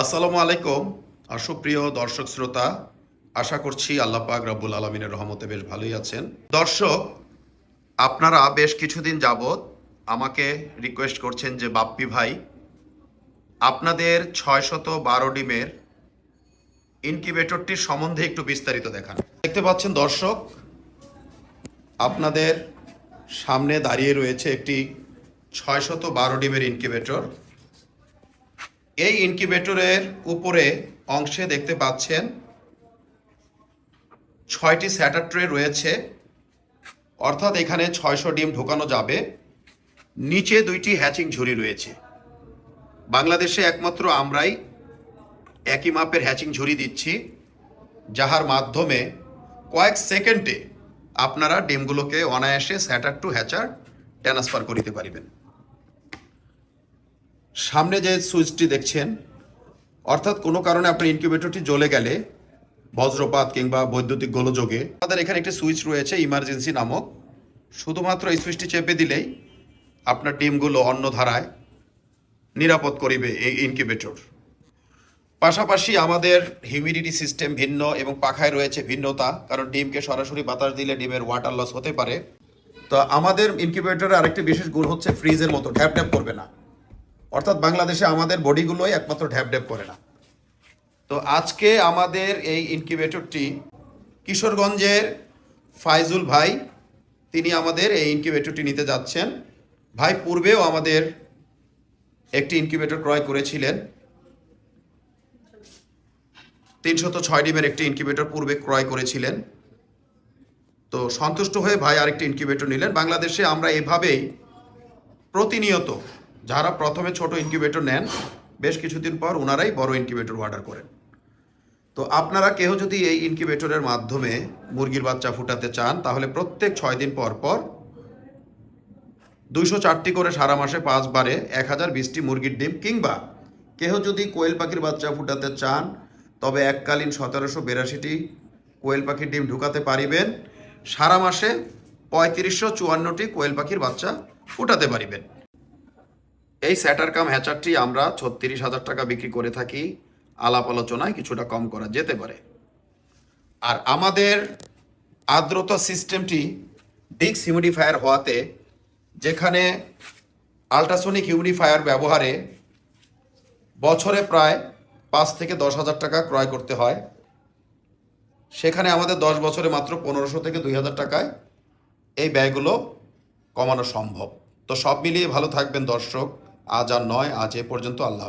আসসালামু আলাইকুম। আর সুপ্রিয় দর্শক শ্রোতা, আশা করছি আল্লাহ পাক রাব্বুল আলমিনের রহমতে বেশ ভালোই আছেন। দর্শক, আপনারা বেশ কিছুদিন যাবৎ আমাকে রিকোয়েস্ট করছেন যে, বাপ্পি ভাই, আপনাদের ছয়শত বারো ডিমের ইনকিউবেটরটির সম্বন্ধে একটু বিস্তারিত দেখান। দেখতে পাচ্ছেন দর্শক, আপনাদের সামনে দাঁড়িয়ে রয়েছে একটি ছয়শত বারো ডিমের ইনকিউবেটর এই ইনকিউবেটরের উপরে অংশে দেখতে পাচ্ছেন ছয়টি স্যাটার ট্রে রয়েছে। অর্থাৎ এখানে ছয়শো ডিম ঢোকানো যাবে। নিচে দুইটি হ্যাচিং ঝুড়ি রয়েছে। বাংলাদেশে একমাত্র আমরাই একই মাপের হ্যাচিং ঝুড়ি দিচ্ছি, যাহার মাধ্যমে কয়েক সেকেন্ডে আপনারা ডিমগুলোকে অনায়াসে স্যাটার টু হ্যাচার ট্রান্সফার করিতে পারিবেন। সামনে যে সুইচটি দেখছেন, অর্থাৎ কোনো কারণে আপনার ইনকিউবেটরটি জ্বলে গেলে বজ্রপাত কিংবা বৈদ্যুতিক গোলযোগে আমাদের এখানে একটি সুইচ রয়েছে, ইমার্জেন্সি নামক। শুধুমাত্র এই সুইচটি চেপে দিলেই আপনার ডিমগুলো অন্য ধারায় নিরাপদ করিবে এই ইনকিউবেটর। পাশাপাশি আমাদের হিউমিডিটি সিস্টেম ভিন্ন এবং পাখায় রয়েছে ভিন্নতা, কারণ ডিমকে সরাসরি বাতাস দিলে ডিমের ওয়াটার লস হতে পারে। তো আমাদের ইনকিউবেটরের আরেকটি বিশেষ গুণ হচ্ছে ফ্রিজের মতো ঢ্যাপ ঢ্যাপ করবে না। অর্থাৎ বাংলাদেশে আমাদের বডিগুলোই একমাত্র ঢ্যাপ ঢ্যাপ করে না। তো আজকে আমাদের এই ইনকিউবেটরটি কিশোরগঞ্জের ফাইজুল ভাই, তিনি আমাদের এই ইনকিউবেটরটি নিতে যাচ্ছেন। ভাই, পূর্বেও আমাদের একটি ইনকিউবেটর ক্রয় করেছিলেন। তিনশত ছয় ডিমের একটি ইনকিউবেটর পূর্বে ক্রয় করেছিলেন। তো সন্তুষ্ট হয়ে ভাই আরেকটি ইনকিউবেটর নিলেন। বাংলাদেশে আমরা এভাবেই প্রতিনিয়ত যারা প্রথমে ছোট ইনকিউবেটর নেন, বেশ কিছুদিন পর ওনারাই বড় ইনকিউবেটর অর্ডার করেন। তো আপনারা কেউ যদি এই ইনকিউবেটরের মাধ্যমে মুরগির বাচ্চা ফুটাতে চান, তাহলে প্রত্যেক ছয় দিন পর পর দুইশো চারটি করে সারা মাসে পাঁচবারে এক হাজার বিশটি মুরগির ডিম কিংবা কেউ যদি কোয়েল পাখির বাচ্চা ফুটাতে চান, তবে এককালীন সতেরোশো বিরাশিটি কোয়েল পাখির ডিম ঢুকাতে পারিবেন। সারা মাসে পঁয়ত্রিশশো চুয়ান্নটি কোয়েল পাখির বাচ্চা ফুটাতে পারিবেন। এই স্যাটার কাম হ্যাচারটি আমরা ছত্রিশ হাজার টাকা বিক্রি করে থাকি। আলাপ আলোচনায় কিছুটা কম করা যেতে পারে। আর আমাদের আর্দ্রতা সিস্টেমটি ডিক্স হিউমিডিফায়ার হওয়াতে, যেখানে আল্ট্রাসোনিক হিউমিডিফায়ার ব্যবহারে বছরে প্রায় পাঁচ থেকে দশ হাজার টাকা ক্রয় করতে হয়। সেখানে আমাদের দশ বছরে মাত্র পনেরোশো থেকে দুই হাজার টাকায় এই ব্যয়গুলো কমানো সম্ভব। তো সব মিলিয়ে ভালো থাকবেন দর্শক। আজ আর নয় আজ এ পর্যন্ত আল্লাহ।